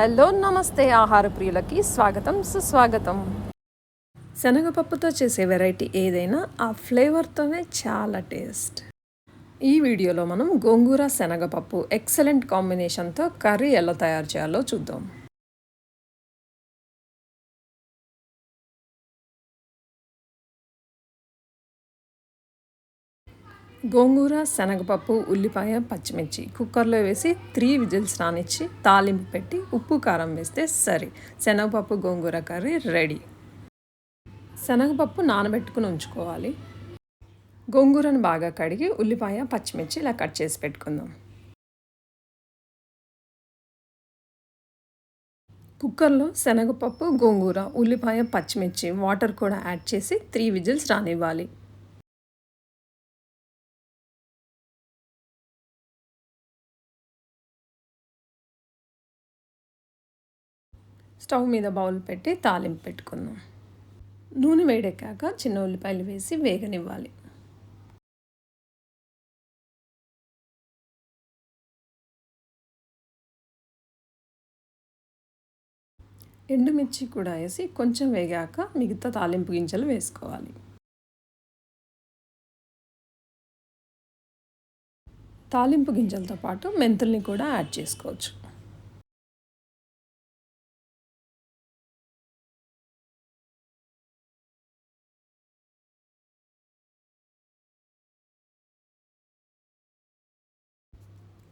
Hello నమస్తే ఆహార ప్రియులకి స్వాగతం సుస్వాగతం. శనగపప్పుతో చేసే వెరైటీ ఏదైనా ఆ ఫ్లేవర్తోనే చాలా టేస్ట్. ఈ వీడియోలో మనం గోంగూర శనగపప్పు ఎక్సలెంట్ కాంబినేషన్తో కర్రీ ఎలా తయారు చేయాలో చూద్దాం. గోంగూర శనగపప్పు ఉల్లిపాయ పచ్చిమిర్చి. కుక్కర్లో వేసి త్రీ విజిల్స్ రానిచ్చి తాలింపు పెట్టి ఉప్పు కారం వేస్తే సరే. శనగపప్పు గోంగూర కర్రీ రెడీ. శనగపప్పు నానబెట్టుకుని ఉంచుకోవాలి. గోంగూరను బాగా కడిగి ఉల్లిపాయ పచ్చిమిర్చి ఇలా కట్ చేసి పెట్టుకుందాం. కుక్కర్లో శనగపప్పు గోంగూర ఉల్లిపాయ పచ్చిమిర్చి వాటర్ కూడా యాడ్ చేసి త్రీ విజిల్స్ రానివ్వాలి. స్టవ్ మీద బౌల్ పెట్టి తాలింపు పెట్టుకుందాం. నూనె వేడెక్కాక చిన్న ఉల్లిపాయలు వేసి వేగనివ్వాలి. ఎండుమిర్చి కూడా వేసి కొంచెం వేగాక మిగతా తాలింపు గింజలు వేసుకోవాలి. తాలింపు గింజలతో పాటు మెంతుల్ని కూడా యాడ్ చేసుకోవచ్చు.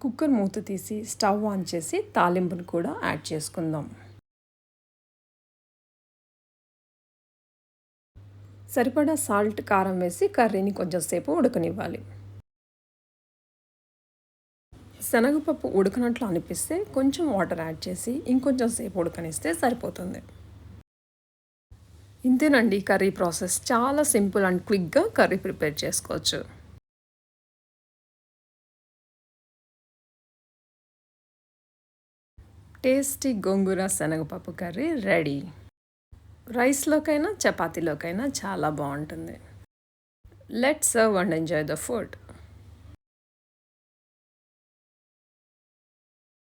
కుక్కర్ మూత తీసి స్టవ్ ఆన్ చేసి తాలింపును కూడా యాడ్ చేసుకుందాం. సరిపడా సాల్ట్ కారం వేసి కర్రీని కొంచెంసేపు ఉడకనివ్వాలి. శనగపప్పు ఉడకనట్లు అనిపిస్తే కొంచెం వాటర్ యాడ్ చేసి ఇంకొంచెం సేపు ఉడకనిస్తే సరిపోతుంది. ఇంతేనండి కర్రీ ప్రాసెస్. చాలా సింపుల్ అండ్ క్విక్గా కర్రీ ప్రిపేర్ చేసుకోవచ్చు. టేస్టీ గోంగూర శనగపప్పు కర్రీ రెడీ. రైస్లోకైనా చపాతీలోకైనా చాలా బాగుంటుంది let serve and enjoy the food.